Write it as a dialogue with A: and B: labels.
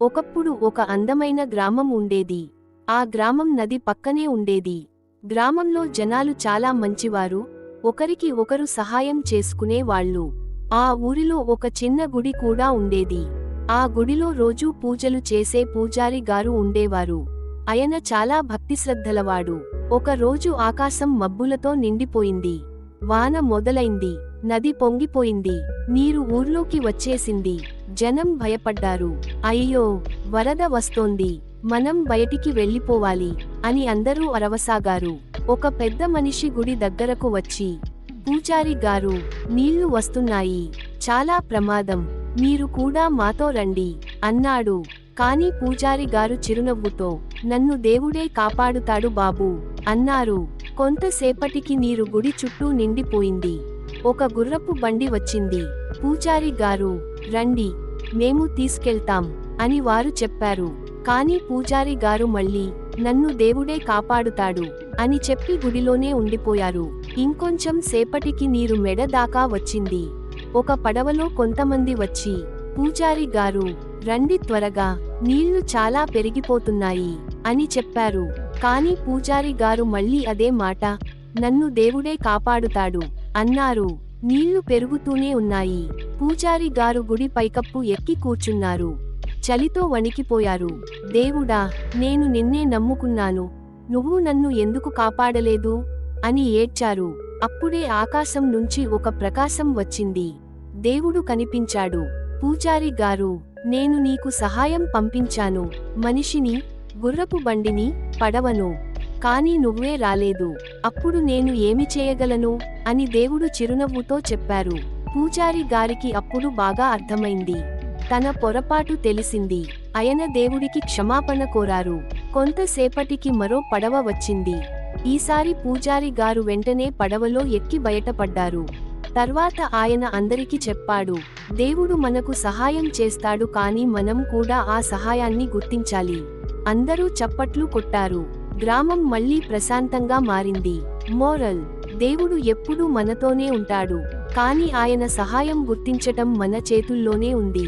A: ఒకప్పుడు ఒక అందమైన గ్రామం ఉండేది. ఆ గ్రామం నది పక్కనే ఉండేది. గ్రామంలో జనాలు చాలా మంచివారు. ఒకరికి ఒకరు సహాయం చేసుకునేవాళ్ళు ఆ ఊరిలో ఒక చిన్న గుడి కూడా ఉండేది. ఆ గుడిలో రోజూ పూజలు చేసే పూజారి గారు ఉండేవారు. ఆయన చాలా భక్తిశ్రద్ధలవాడు ఒక రోజు ఆకాశం మబ్బులతో నిండిపోయింది. వాన మొదలైంది. నది పొంగిపోయింది. నీరు ఊర్లోకి వచ్చేసింది. జనం భయపడ్డారు. అయ్యో! వరద వస్తోంది. మనం బయటికి వెళ్ళిపోవాలి అని అందరూ అరవసాగారు. ఒక పెద్ద మనిషి గుడి దగ్గరకు వచ్చి పూజారి గారు నీళ్ళు వస్తున్నాయి. చాలా ప్రమాదం. మీరు కూడా మాతో రండి అన్నాడు. కాని పూజారి గారు చిరునవ్వుతో నన్ను దేవుడే కాపాడుతాడు బాబూ అన్నారు. కొంతసేపటికి నీరు గుడి చుట్టూ నిండిపోయింది. ఒక గుర్రపు బండి వచ్చింది. పూజారి గారు రండి మేము తీసుకెళ్తాం అని వారు చెప్పారు. కానీ పూజారి గారు మళ్ళీ నన్ను దేవుడే కాపాడుతాడు అని చెప్పి గుడిలోనే ఉండిపోయారు. ఇంకొంచెం సేపటికి నీరు మెడ దాకా వచ్చింది. ఒక పడవలో కొంతమంది వచ్చి పూజారి గారు రండి త్వరగా నీళ్ళు చాలా పెరిగిపోతున్నాయి అని చెప్పారు. కానీ పూజారి గారు మళ్ళీ అదే మాట నన్ను దేవుడే కాపాడుతాడు అన్నారు. నీళ్ళు పెరుగుతూనే ఉన్నాయి. పూజారి గారు గుడి పైకప్పు ఎక్కి కూర్చున్నారు. చలితో వణికిపోయారు. దేవుడా నేను నిన్నే నమ్ముకున్నాను. నువ్వు నన్ను ఎందుకు కాపాడలేదు అని ఏడ్చారు. అప్పుడే ఆకాశం నుంచి ఒక ప్రకాశం వచ్చింది. దేవుడు కనిపించాడు. పూజారి గారు నేను నీకు సహాయం పంపించాను. మనిషిని గుర్రపు బండిని పడవను. కాని నువ్వే రాలేదు. అప్పుడు నేను ఏమి చేయగలను? అని దేవుడు చిరునవ్వుతో చెప్పారు. పూజారి గారికి అప్పుడు బాగా అర్థమైంది. తన పొరపాటు తెలిసింది. ఆయన దేవుడికి క్షమాపణ కోరారు. కొంతసేపటికి మరో పడవ వచ్చింది. ఈసారి పూజారి గారు వెంటనే పడవలో ఎక్కి బయటపడ్డారు. తర్వాత ఆయన అందరికి చెప్పాడు దేవుడు మనకు సహాయం చేస్తాడు కాని మనం కూడా ఆ సహాయాన్ని గుర్తించాలి. అందరూ చప్పట్లు కొట్టారు. గ్రామం మళ్ళీ ప్రశాంతంగా మారింది. మోరల్ దేవుడు ఎప్పుడూ మనతోనే ఉంటాడు కాని ఆయన సహాయం గుర్తించటం మన చేతుల్లోనే ఉంది.